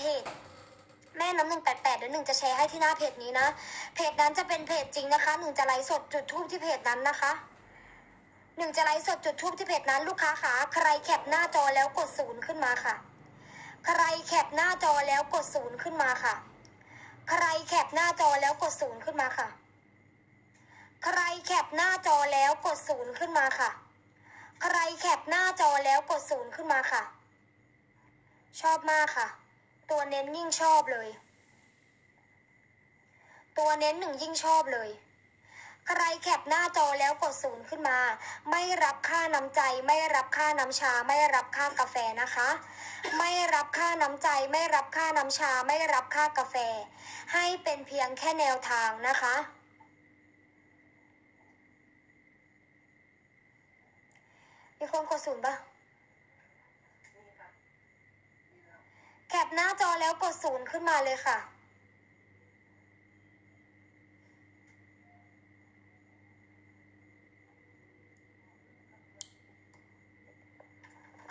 เพจแม่น้ำหนึ่งแปดแปดเดี๋ยวหนึ่งจะแชร์ให้ที่หน้าเพจนี้นะ เพจนั้นจะเป็นเพจจริงนะคะหนึ่งจะไลฟ์สดจุดทูบที่เพจนั้นนะคะหนึ่งจะไลฟ์สดจุดทูบที่เพจนั้นลูกค้าขาใครแคปหน้าจอแล้วกดศูนย์ขึ้นมาค่ะ ใครแคปหน้าจอแล้วกดศูนย์ขึ้นมาค่ะ ใครแคปหน้าจอแล้วกดศูนย์ขึ้นมาค่ะ ใครแคปหน้าจอแล้วกดศูนย์ขึ้นมาค่ะ ใครแคปหน้าจอแล้วกดศูนย์ขึ้นมาค่ะ ชอบมากค่ะ ตัวเน้นยิ่งชอบเลย ตัวเน้นหนึ่งยิ่งชอบเลยใครแคปหน้าจอแล้วกดศูนย์ขึ้นมา ไม่รับค่าน้ำใจ ไม่รับค่าน้ำชา ไม่รับค่ากาแฟนะคะ ไม่รับค่าน้ำใจ ไม่รับค่าน้ำชา ไม่รับค่ากาแฟ ให้เป็นเพียงแค่แนวทางนะคะ มีคนกดศูนย์ปะ แคปหน้าจอแล้วกดศูนย์ขึ้นมาเลยค่ะ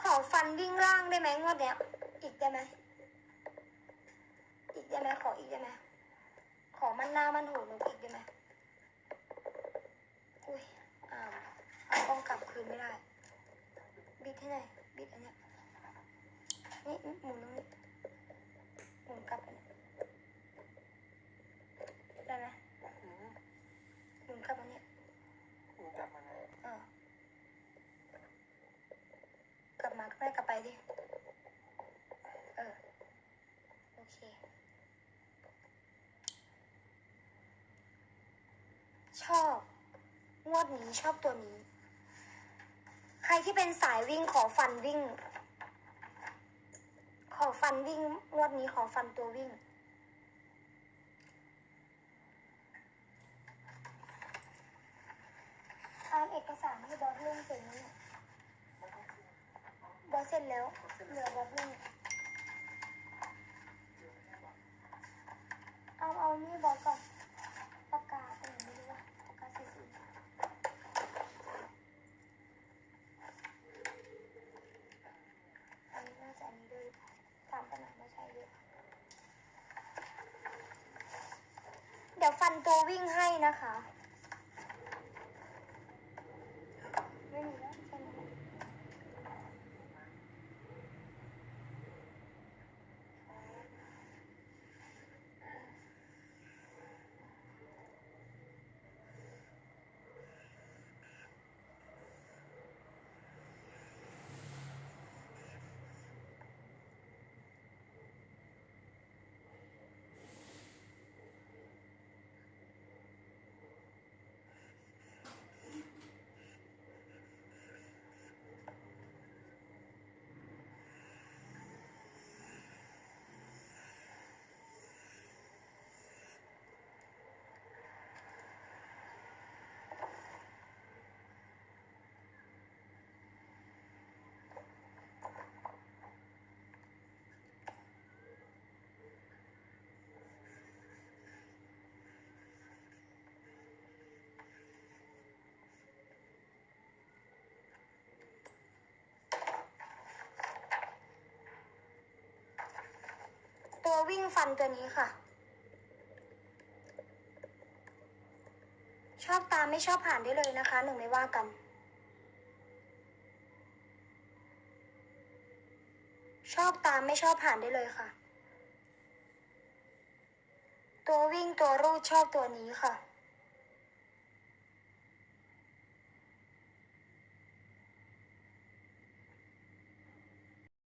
ขอฟันวิ่งล่างได้ไหมงวดเนี้ย อีกได้ไหม อีกได้ไหมขออีกได้ไหม ขอมันหน้ามันหูหนูอีกได้ไหม อุ้ยอ้าวเอากล้องกลับคืนไม่ได้ บิดให้หน่อยบิดอันเนี้ยนี่หมุนตรงนี้หมุนกลับอันเนี้ยได้ไหมหมุนกลับอันเนี้ย มึงกลับมาไง เออ กลับมาแม่กลับไปดิ เออ โอเค ชอบ งวดนี้ชอบตัวนี้ ใครที่เป็นสายวิ่งขอฟันวิ่ง ขอฟันวิ่งงวดนี้ขอฟันตัววิ่ง อ่านเอกสารให้บอสเรื่องเสร็จนี้บอสเสร็จแล้ว เหลือบอสเรื่องเอาเอานี่บอสก่อนปากกาเออไม่รู้ว่าปากกาสีสีอันนี้น่าจะอันนี้ด้วยถามปัญหาไม่ใช่ด้วยเดี๋ ยวฟันตัววิ่งให้นะคะ วิ่งฟันตัวนี้ค่ะ ชอบตามไม่ชอบผ่านได้เลยนะคะ หนึ่งไม่ว่ากัน ชอบตามไม่ชอบผ่านได้เลยค่ะ ตัววิ่งตัวรูดชอบตัวนี้ค่ะ